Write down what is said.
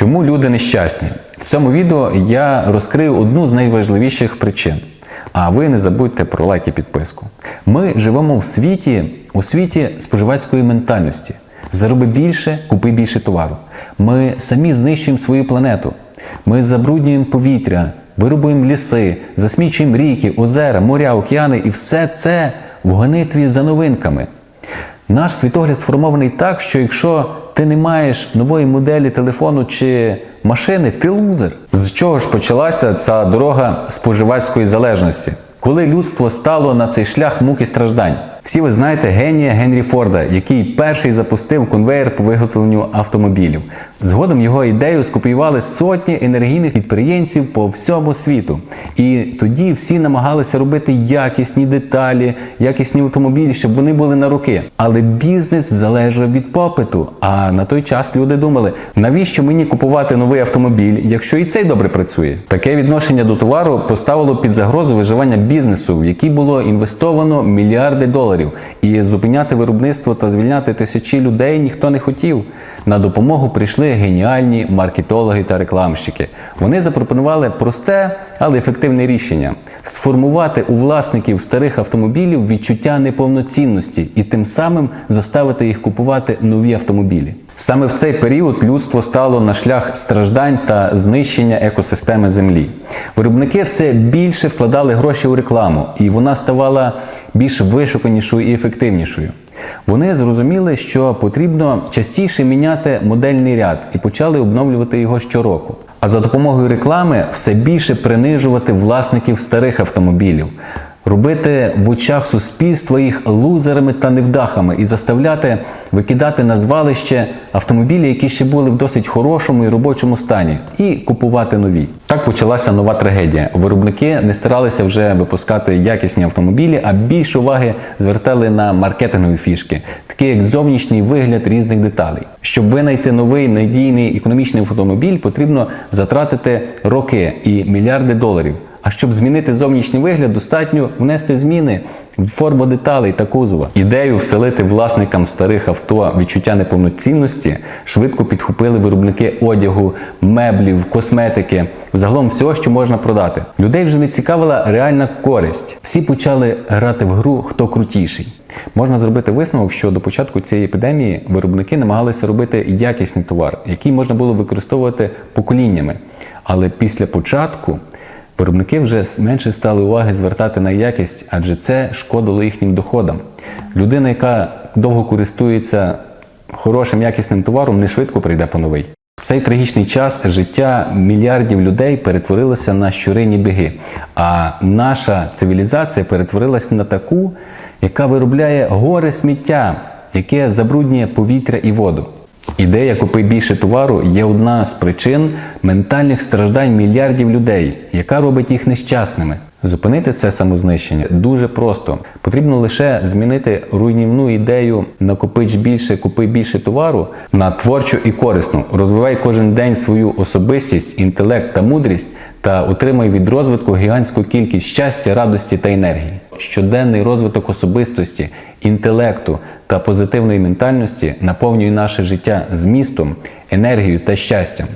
Чому люди нещасні? В цьому відео я розкрию одну з найважливіших причин. А ви не забудьте про лайк і підписку. Ми живемо в світі, у світі споживацької ментальності. Зароби більше, купи більше товару. Ми самі знищуємо свою планету. Ми забруднюємо повітря, вирубуємо ліси, засмічуємо ріки, озера, моря, океани, і все це в гонитві за новинками. Наш світогляд сформований так, що якщо ти не маєш нової моделі телефону чи машини, ти лузер. З чого ж почалася ця дорога споживацької залежності? Коли людство стало на цей шлях муки страждань? Всі ви знаєте генія Генрі Форда, який перший запустив конвейер по виготовленню автомобілів. Згодом його ідею скопіювали сотні енергійних підприємців по всьому світу. І тоді всі намагалися робити якісні деталі, якісні автомобілі, щоб вони були на руки. Але бізнес залежав від попиту. А на той час люди думали, навіщо мені купувати новий автомобіль, якщо і цей добре працює? Таке відношення до товару поставило під загрозу виживання бізнесу, в який було інвестовано мільярди доларів. І зупиняти виробництво та звільняти тисячі людей ніхто не хотів. На допомогу прийшли геніальні маркетологи та рекламщики. Вони запропонували просте, але ефективне рішення: сформувати у власників старих автомобілів відчуття неповноцінності і тим самим заставити їх купувати нові автомобілі. Саме в цей період людство стало на шлях страждань та знищення екосистеми землі. Виробники все більше вкладали гроші у рекламу, і вона ставала більш вишуканішою і ефективнішою. Вони зрозуміли, що потрібно частіше міняти модельний ряд і почали обновлювати його щороку. А за допомогою реклами все більше принижувати власників старих автомобілів, робити в очах суспільства їх лузерами та невдахами і заставляти викидати на звалище автомобілі, які ще були в досить хорошому і робочому стані, і купувати нові. Так почалася нова трагедія. Виробники не старалися вже випускати якісні автомобілі, а більше уваги звертали на маркетингові фішки, такі як зовнішній вигляд різних деталей. Щоб винайти новий надійний економічний автомобіль, потрібно затратити роки і мільярди доларів. А щоб змінити зовнішній вигляд, достатньо внести зміни в форму деталей та кузова. Ідею вселити власникам старих авто відчуття неповноцінності швидко підхопили виробники одягу, меблів, косметики, загалом всього, що можна продати. Людей вже не цікавила реальна користь. Всі почали грати в гру хто крутіший. Можна зробити висновок, що до початку цієї епідемії виробники намагалися робити якісний товар, який можна було використовувати поколіннями. Але після початку Виробники вже менше стали уваги звертати на якість, адже це шкодило їхнім доходам. Людина, яка довго користується хорошим якісним товаром, не швидко прийде по новий. В цей трагічний час життя мільярдів людей перетворилося на щурині біги, а наша цивілізація перетворилася на таку, яка виробляє горе сміття, яке забруднює повітря і воду. Ідея купи більше товару є одна з причин ментальних страждань мільярдів людей, яка робить їх нещасними. Зупинити це самознищення дуже просто. Потрібно лише змінити руйнівну ідею накопич більше, купи більше товару на творчу і корисну. Розвивай кожен день свою особистість, інтелект та мудрість та отримай від розвитку гігантську кількість щастя, радості та енергії. Щоденний розвиток особистості, інтелекту та позитивної ментальності наповнює наше життя змістом, енергією та щастям.